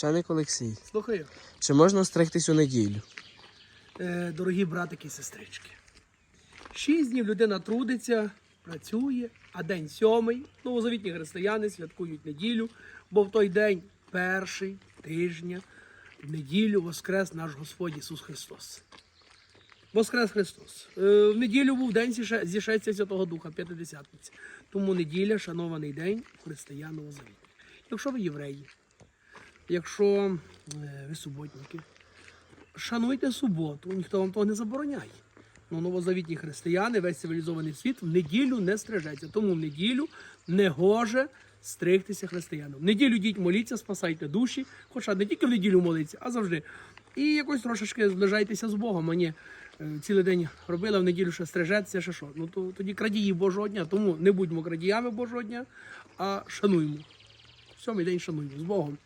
Чайник Олексій. Слухаю, Чи можна стригтись у неділю? е, дорогі братики і сестрички. Шість днів людина трудиться, працює, а день сьомий. Новозавітні християни святкують неділю, бо в той день, перший тижня, в неділю воскрес наш Господь Ісус Христос. Воскрес Христос. Е, В неділю був день зіше- зішестя Святого Духа, П'ятидесятниці. Тому неділя шанований день християн Новозавітних. Якщо ви євреї, якщо е, ви суботники, шануйте суботу, ніхто вам того не забороняє. Ну, новозавітні християни, весь цивілізований світ в неділю не стрижеться. Тому в неділю не гоже стригтися християнам. В неділю йдіть моліться, спасайте душі, хоча не тільки в неділю молиться, а завжди. І якось трошечки зближайтеся з Богом, не е, цілий день робили, в неділю ще стрижеться, ще що. Ну то тоді крадії Божого дня. Тому не будьмо крадіями Божого дня, а шануємо. Сьомий день шануємо з Богом.